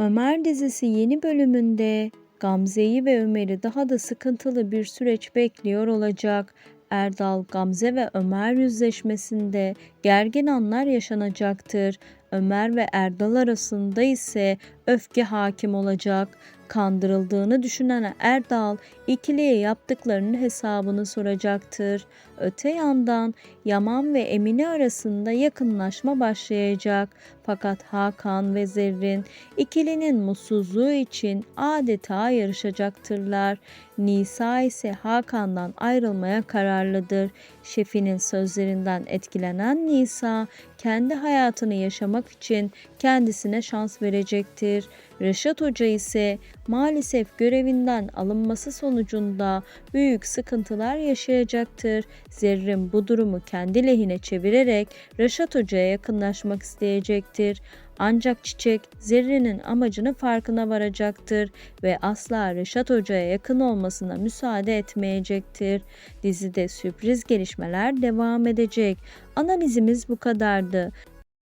Ömer dizisi yeni bölümünde Gamze'yi ve Ömer'i daha da sıkıntılı bir süreç bekliyor olacak. Erdal, Gamze ve Ömer yüzleşmesinde gergin anlar yaşanacaktır. Ömer ve Erdal arasında ise öfke hakim olacak. Kandırıldığını düşünen Erdal ikiliye yaptıklarının hesabını soracaktır. Öte yandan Yaman ve Emine arasında yakınlaşma başlayacak. Fakat Hakan ve Zerrin ikilinin mutsuzluğu için adeta yarışacaktırlar. Nisa ise Hakan'dan ayrılmaya kararlıdır. Şefinin sözlerinden etkilenen Nisa kendi hayatını yaşamak için kendisine şans verecektir. Reşat Hoca ise maalesef görevinden alınması sonucunda büyük sıkıntılar yaşayacaktır. Zerrin bu durumu kendi lehine çevirerek Reşat Hoca'ya yakınlaşmak isteyecektir. Ancak Çiçek Zerrin'in amacını farkına varacaktır ve asla Reşat Hoca'ya yakın olmasına müsaade etmeyecektir. Dizide sürpriz gelişmeler devam edecek. Analizimiz bu kadardı.